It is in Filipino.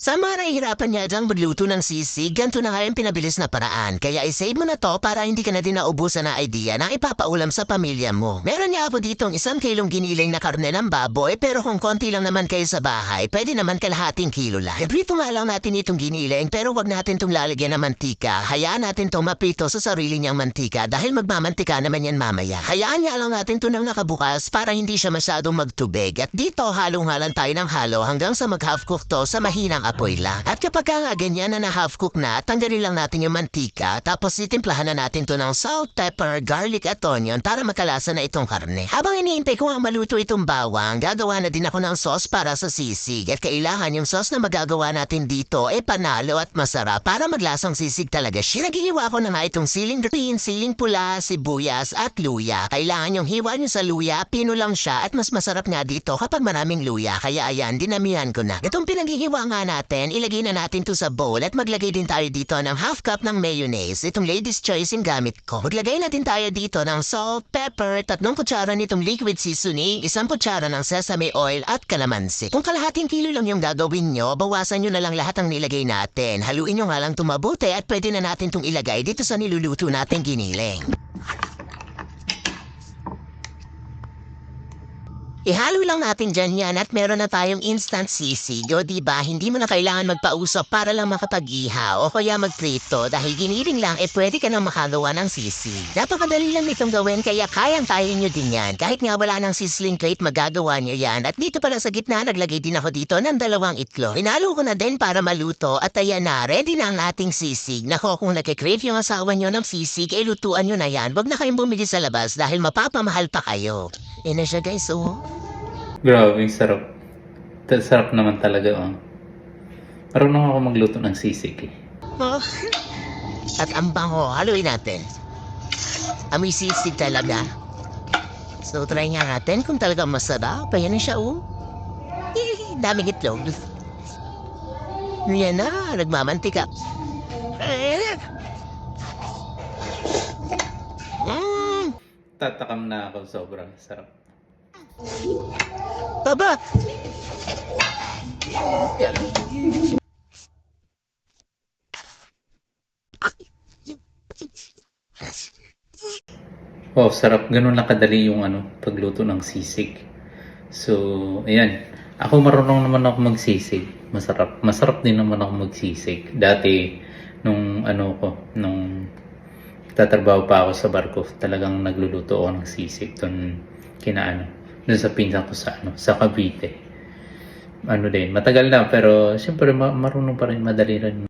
Sa mga nahihirapan niya dyan magluto ng sisig, ganito na nga yung pinabilis na paraan. Kaya isave mo na to para hindi ka na din naubusan na idea na ipapaulam sa pamilya mo. Meron niya ako ditong isang kilong giniling na karne ng baboy pero kung konti lang naman kayo sa bahay, pwede naman kalahating kilo lang. Ibrito nga lang natin itong giniling pero wag natin itong lalagyan ng mantika. Hayaan natin itong mapito sa sarili niyang mantika dahil magmamantika naman yan mamaya. Hayaan niya lang natin ito nang nakabukas para hindi siya masyadong magtubig. At dito halong-halan tayo ng halo hanggang sa mag-half cook to sa mahinang apoy lang. At kapag ka ganyan na na-half cook na, tanggalin lang natin yung mantika tapos itimplahan na natin to ng salt, pepper, garlic at onion para makalasa na itong karne. Habang iniintay ko ang maluto itong bawang, gagawa na din ako ng sauce para sa sisig. At kailangan yung sauce na magagawa natin dito ay panalo at masarap para maglasang sisig talaga siya. Naghihiwa ko na nga itong siling green, siling pula, sibuyas at luya. Kailangan yung hiwa nyo sa luya, pino lang siya at mas masarap nga dito kapag maraming luya. Kaya ayan, dinamihan ko na. Itong pinaghihiwa nga natin, ilagay na natin to sa bowl at maglagay din tayo dito ng half cup ng mayonnaise. Itong lady's choice yung gamit ko. Maglagay na din tayo dito ng salt, pepper, tatlong kutsara nitong liquid seasoning, isang kutsara ng sesame oil at kalamansi. Kung kalahating kilo lang yung gagawin nyo, bawasan nyo na lang lahat ng nilagay natin. Haluin nyo nga lang tumabuti at pwede na natin itong ilagay dito sa niluluto natin giniling. Ihalo lang natin dyan yan at meron na tayong instant sisig o diba hindi mo na kailangan magpausap para lang makapag-ihaw o kaya magprito dahil giniling lang eh pwede ka nang makagawa ng sisig. Napakadali lang nitong gawin kaya kayang kaya nyo din yan. Kahit nga wala ng sizzling plate magagawa nyo yan at dito pala sa gitna naglagay din ako dito ng dalawang itlog. Hinalo ko na din para maluto at ayan na ready na ang ating sisig. Nako kung nagkikrave yung asawa nyo ng sisig eh lutuan nyo na yan. Huwag na kayong bumili sa labas dahil mapapamahal pa kayo. Yan na siya guys oh. Grabe, sarap. Sarap naman talaga, oh. Marunong ako magluto ng sisig, eh. Oh. At ang bango, haluin natin. Amoy sisig talaga. So, try nga natin kung talaga masarap. Ayan na siya, oh. Eh, daming itlog. Yan na, nagmamantika. Eh. Mm, Tatakam na ako, sobrang sarap. baba. Oh, sarap. Ganun lang kadali yung ano, pagluto ng sisig. So, ayan. Ako marunong naman ako magsisig. Masarap. Masarap din naman ako magsisig. Dati, nung ano ko, nung tatrabaho pa ako sa barko, talagang nagluluto ako ng sisig doon kina ano, doon sa pinsan ko sa ano, sa Cavite. Ano din, matagal na pero siyempre ma- marunong pa rin madali rin